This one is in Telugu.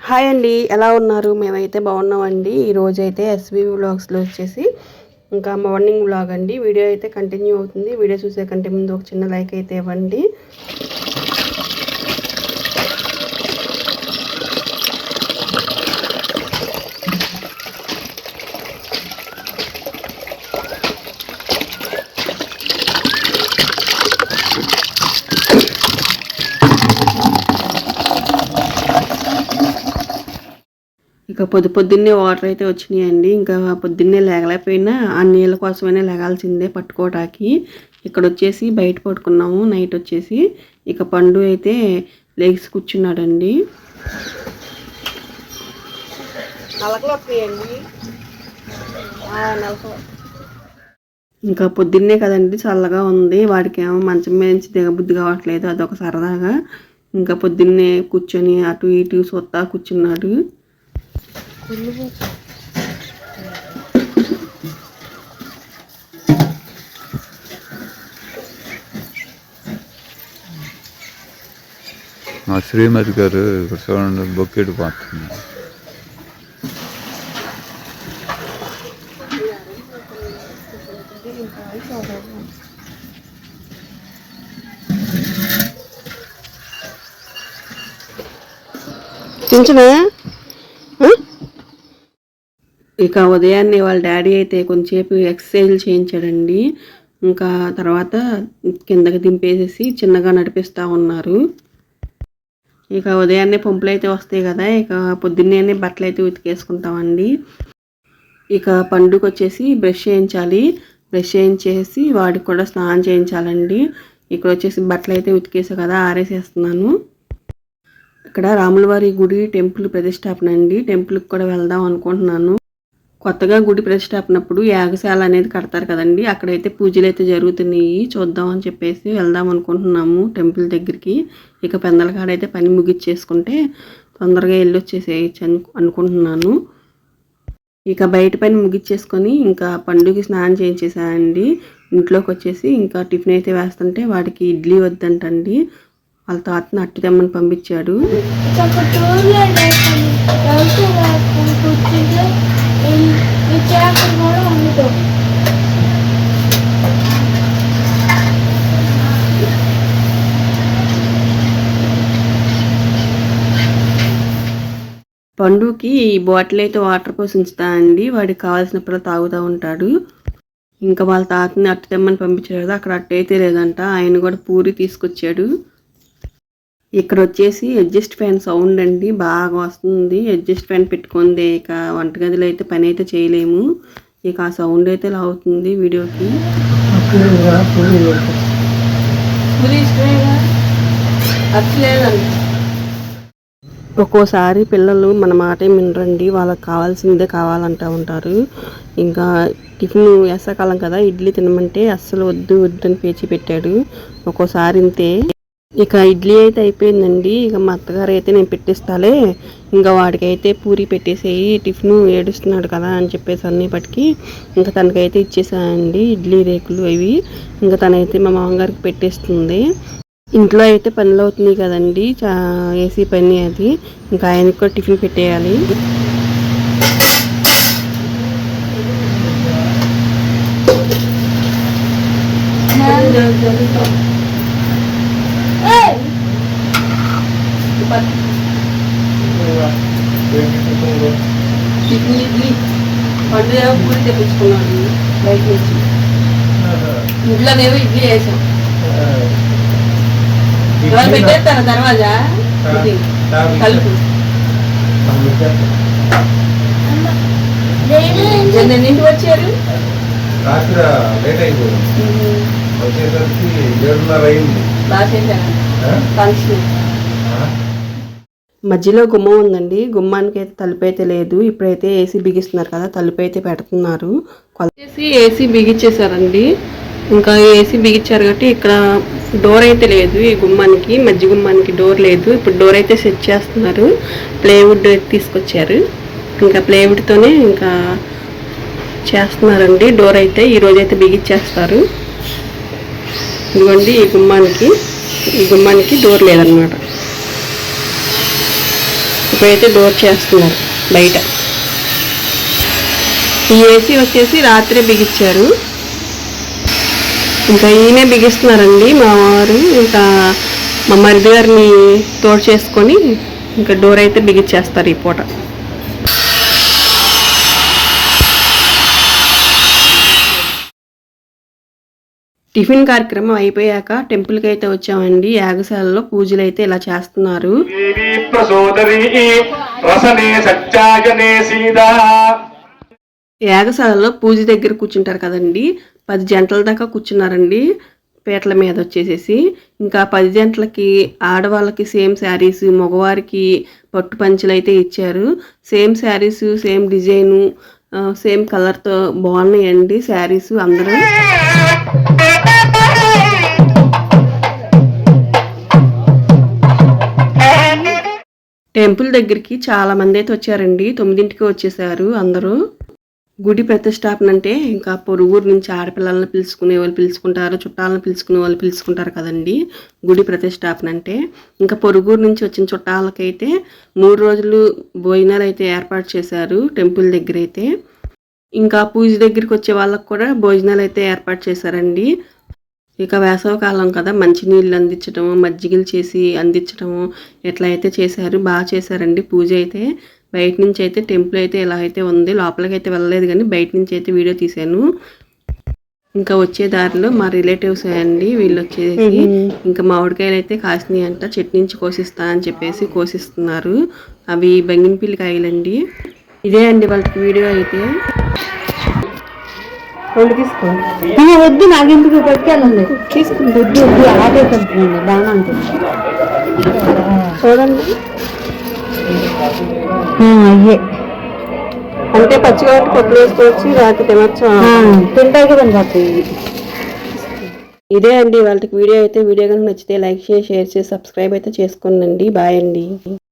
హాయ్ అండి ఎలా ఉన్నారు? మేమైతే బాగున్నామండి. ఈరోజు అయితే ఎస్వి వ్లాగ్స్లో వచ్చేసి ఇంకా మార్నింగ్ వ్లాగ్ అండి. వీడియో అయితే కంటిన్యూ అవుతుంది. వీడియో చూసే కంటే ముందు ఒక చిన్న లైక్ అయితే ఇవ్వండి. ఇక పొద్దు పొద్దున్నే వాటర్ అయితే వచ్చినాయండి. ఇంకా పొద్దున్నే లేగలేకపోయినా ఆ నీళ్ళ కోసమైనా లేగాల్సిందే పట్టుకోవటానికి ఇక్కడ వచ్చేసి బయట పట్టుకున్నాము నైట్ వచ్చేసి ఇక పండు అయితే లెగ్స్ కూర్చున్నాడండి. ఇంకా పొద్దున్నే కదండి చల్లగా ఉంది. వాడికి ఏమో మంచం మీద నుంచి దిగబుద్ధి కావట్లేదు అదొక సరదాగా. ఇంకా పొద్దున్నే కూర్చొని అటు ఇటు సొత్తా కూర్చున్నాడు. మా శ్రీమతి గారు ఇక్కడ చూడండి బొక్కెడు పోతుంది చించనా ఇక ఉదయాన్నే వాళ్ళ డాడీ అయితే కొంచెంసేపు ఎక్సర్సైజ్ చేయించాడండి. ఇంకా తర్వాత కిందకి దింపేసేసి చిన్నగా నడిపిస్తూ ఉన్నారు. ఇక ఉదయాన్నే పంపులు అయితే వస్తాయి కదా ఇక పొద్దున్నే బట్టలు అయితే ఉతికేసుకుంటామండి. ఇక పండుగ వచ్చేసి బ్రష్ చేయించాలి. బ్రష్ చేయించేసి వాడికి కూడా స్నానం చేయించాలండి. ఇక్కడ వచ్చేసి బట్టలు అయితే ఉతికేసా కదా ఆరేసేస్తున్నాను. ఇక్కడ రాములవారి గుడి టెంపుల్ ప్రతిష్టాపన అండి. టెంపుల్కి కూడా వెళ్దాం అనుకుంటున్నాను. కొత్తగా గుడి ప్రతిష్టాపనప్పుడు యాగశాల అనేది కడతారు కదండి. అక్కడైతే పూజలు అయితే జరుగుతున్నాయి. చూద్దాం అని చెప్పేసి వెళ్దాం అనుకుంటున్నాము టెంపుల్ దగ్గరికి. ఇక పెందల కాడైతే పని ముగిచ్చేసుకుంటే తొందరగా వెళ్ళి వచ్చేసేయచ్చు అను అనుకుంటున్నాను. ఇక బయట పని ముగిచ్చేసుకొని ఇంకా పండుగకి స్నానం చేయించేసానండి. ఇంట్లోకి వచ్చేసి ఇంకా టిఫిన్ అయితే వేస్తుంటే వాడికి ఇడ్లీ వద్దంటండి. వాళ్ళ తాతని అట్టు తెమ్మని పంపించాడు పండుకి ఈ బాటిల్ అయితే వాటర్ పోసి ఉంచుతానండి వాడికి కావాల్సినప్పుడు తాగుతూ ఉంటాడు. ఇంకా వాళ్ళ తాతని అట్టు తెమ్మని పంపించాడు కదా అక్కడ అట్టయితే లేదంట. ఆయన కూడా పూరి తీసుకొచ్చాడు. ఇక్కడ వచ్చేసి అడ్జస్ట్ ఫ్యాన్ సౌండ్ అండి బాగా వస్తుంది. అడ్జస్ట్ ఫ్యాన్ పెట్టుకుంది ఇక వంటగదిలో అయితే పని అయితే చేయలేము. ఇక ఆ సౌండ్ అయితే ఇలా అవుతుంది వీడియోకి. ఒక్కోసారి పిల్లలు మన మాటే వినరండి వాళ్ళకి కావాల్సిందే కావాలంటూ ఉంటారు. ఇంకా టిఫిన్ వేసాకాలం కదా ఇడ్లీ తినమంటే అస్సలు వద్దు వద్దు అని పేచి పెట్టాడు. ఒక్కోసారి ఇంతే. ఇక ఇడ్లీ అయితే అయిపోయిందండి. ఇక మా అత్తగారు అయితే నేను పెట్టిస్తాలే. ఇంకా వాడికైతే పూరి పెట్టేసేయి టిఫిన్ ఏడుస్తున్నాడు కదా అని చెప్పేసి అన్నిపటికి. ఇంకా తనకైతే ఇచ్చేసానండి ఇడ్లీ రేకులు అవి. ఇంకా తనైతే మా మామగారికి పెట్టేస్తుంది. ఇంట్లో అయితే పనులు అవుతున్నాయి కదండి. చా ఏసీ పని అది. ఇంకా ఆయనకి కూడా టిఫిన్ పెట్టేయాలి. టిఫిన్ ఇడ్లీ పండుగ పూరి తెప్పించుకున్నాడు బయట నుంచి ఇంట్లోనేమో ఇడ్లీ వేసాం ఎవరు పెట్టేస్తారా దర్వాజా ఇది, కలుపు ఎన్నింటికి వచ్చారు రాత్రి లేట్ అయిపోయింది వచ్చేసరికి ఏడున్నర అయింది బాగా? ఫంక్షన్ ఆ? మధ్యలో గుమ్మం ఉందండి. గుమ్మానికి అయితే తలుపు అయితే లేదు. ఇప్పుడైతే ఏసీ బిగిస్తున్నారు కదా తలుపు అయితే పెడుతున్నారు. వచ్చేసి ఏసీ బిగించేశారండి ఇంకా ఏసీ బిగించారు కాబట్టి ఇక్కడ డోర్ అయితే లేదు. ఈ గుమ్మానికి మధ్య గుమ్మానికి డోర్ లేదు. ఇప్పుడు డోర్ అయితే సెట్ చేస్తున్నారు. ప్లేవుడ్ తీసుకొచ్చారు. ఇంకా ప్లేవుడ్తోనే ఇంకా చేస్తున్నారండి. డోర్ అయితే ఈ అయితే బిగించేస్తారు ఇదిగోండి ఈ గుమ్మానికి ఈ గుమ్మానికి డోర్ లేదనమాట ఇప్పుడైతే డోర్ చేస్తున్నారు బయట. ఈ ఏసీ వచ్చేసి రాత్రే బిగించారు. ఇంకా ఈయనే బిగిస్తున్నారండి మా వారు. ఇంకా మా మరిది గారిని తోడు చేసుకొని ఇంకా డోర్ అయితే బిగించేస్తారు ఈ పూట. టిఫిన్ కార్యక్రమం అయిపోయాక టెంపుల్కి అయితే వచ్చామండి. యాగశాలలో పూజలు అయితే ఇలా చేస్తున్నారు. యాగశాలలో పూజ దగ్గర కూర్చుంటారు కదండి. పది జంటల దాకా కూర్చున్నారండి పీటల మీద వచ్చేసేసి. ఇంకా పది జంటలకి ఆడవాళ్ళకి సేమ్ శారీస్ మగవారికి పట్టు పంచలు అయితే ఇచ్చారు. Same saris same design same కలర్తో బాగున్నాయండి శారీస్ అందరూ. టెంపుల్ దగ్గరికి చాలా మంది అయితే వచ్చారండి. తొమ్మిదింటికి వచ్చేసారు అందరూ. గుడి ప్రతిష్టాపన అంటే ఇంకా పొరుగురు నుంచి ఆడపిల్లల్ని పిలుచుకునే వాళ్ళు పిలుచుకుంటారు చుట్టాలను పిలుచుకునే వాళ్ళు పిలుచుకుంటారు కదండి. గుడి ప్రతిష్టాపన అంటే ఇంకా పొరుగురు నుంచి వచ్చిన చుట్టాలకైతే మూడు రోజులు భోజనాలు అయితే ఏర్పాటు చేశారు టెంపుల్ దగ్గర అయితే. ఇంకా పూజ దగ్గరికి వచ్చే వాళ్ళకు కూడా భోజనాలు అయితే ఏర్పాటు చేశారండి. ఇక వేసవకాలం కదా మంచినీళ్ళు అందించడము మజ్జిగలు చేసి అందించడము ఎట్లా అయితే చేశారు బాగా చేశారండి పూజ అయితే. బయట నుంచి అయితే టెంపుల్ అయితే ఇలా అయితే ఉంది లోపలికి అయితే వెళ్ళలేదు కానీ బయట నుంచి అయితే వీడియో తీశాను. ఇంకా వచ్చే దారిలో మా రిలేటివ్స్ అండి వీళ్ళు వచ్చేసి ఇంకా మామిడికాయలు అయితే కాసినాయి అంట చెట్టు నుంచి కోసిస్తా అని చెప్పేసి కోసిస్తున్నారు. అవి బంగినపిల్లి కాయలండి. ఇదే అండి వాళ్ళకి వీడియో అయితే. రెండు తీసుకో వద్దు నాకెందుకు పట్టుకెళ్ళండి తీసుకుని వద్దు వద్దు అలాగే పంపించండి బాగా ఉంటుంది. చూడండి. అయ్యే. అంటే పచ్చిగా కొట్లు వేసుకోవచ్చు రాత్రి తినొచ్చు? తింటాయి కదండి పడుతుంది ఇదే అండి వాళ్ళకి వీడియో అయితే. వీడియో కనుక నచ్చితే లైక్ చేసి షేర్ చేసి సబ్స్క్రైబ్ అయితే చేసుకోండి బాయ్ అండి.